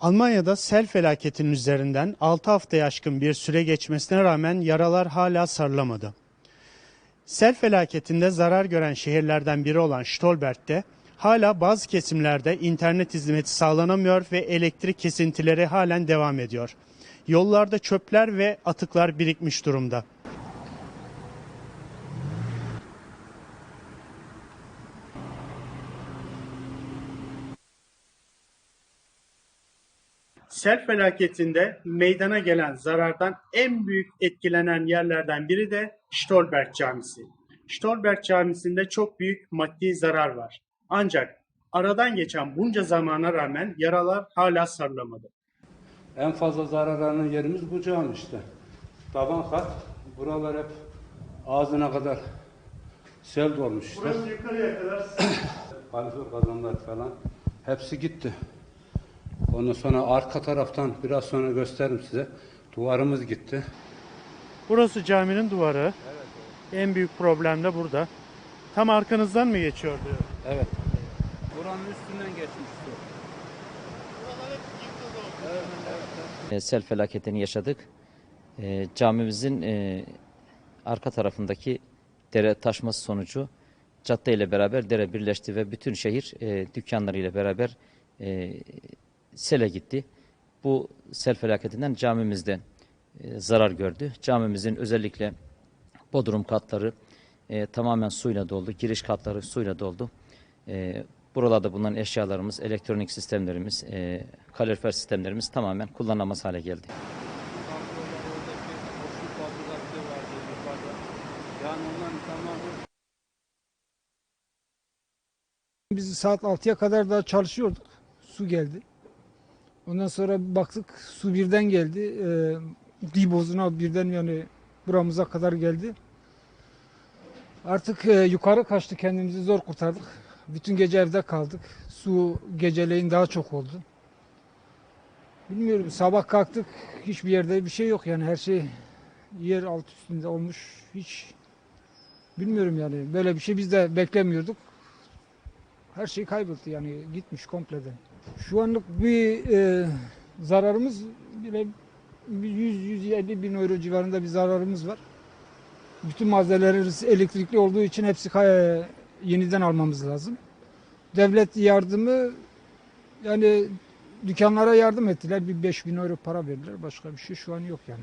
Almanya'da sel felaketinin üzerinden 6 haftaya aşkın bir süre geçmesine rağmen yaralar hala sarılamadı. Sel felaketinde zarar gören şehirlerden biri olan Stolberg'de hala bazı kesimlerde internet hizmeti sağlanamıyor ve elektrik kesintileri halen devam ediyor. Yollarda çöpler ve atıklar birikmiş durumda. Sel felaketinde meydana gelen zarardan en büyük etkilenen yerlerden biri de Stolberg Camisi. Stolberg Camisi'nde çok büyük maddi zarar var. Ancak aradan geçen bunca zamana rağmen yaralar hala sarılamadı. En fazla zararlanan yerimiz bu cami işte. Taban kat. Buralar hep ağzına kadar sel dolmuş işte. yukarıya kadar Kalifer kazanlar falan. Hepsi gitti. Ondan sonra arka taraftan biraz sonra gösteririm size. Duvarımız gitti. Burası caminin duvarı. En büyük problem de burada. Tam arkanızdan mı geçiyor diyor. Evet. Buranın üstünden geçmiş su. E, sel felaketini yaşadık. E, camimizin e, arka tarafındaki dere taşması sonucu cadde ile beraber dere birleşti ve bütün şehir e, dükkanları ile beraber e, sele gitti. Bu sel felaketinden camimizde e, zarar gördü. Camimizin özellikle bodrum katları e, tamamen suyla doldu. Giriş katları suyla doldu. E, buralarda bulunan eşyalarımız, elektronik sistemlerimiz, e, kalorifer sistemlerimiz tamamen kullanılamaz hale geldi. Biz saat 6'ya kadar daha çalışıyorduk. Su geldi. Ondan sonra baktık su birden geldi. Ee, dibozuna birden yani buramıza kadar geldi. Artık e, yukarı kaçtı kendimizi zor kurtardık. Bütün gece evde kaldık. Su geceleyin daha çok oldu. Bilmiyorum sabah kalktık hiçbir yerde bir şey yok yani her şey yer alt üstünde olmuş. Hiç bilmiyorum yani böyle bir şey biz de beklemiyorduk her şey kayboldu yani gitmiş kompleden. Şu anlık bir e, zararımız bile 100-150 bin euro civarında bir zararımız var. Bütün malzemelerimiz elektrikli olduğu için hepsi kay- yeniden almamız lazım. Devlet yardımı yani dükkanlara yardım ettiler. Bir 5 bin euro para verdiler. Başka bir şey şu an yok yani.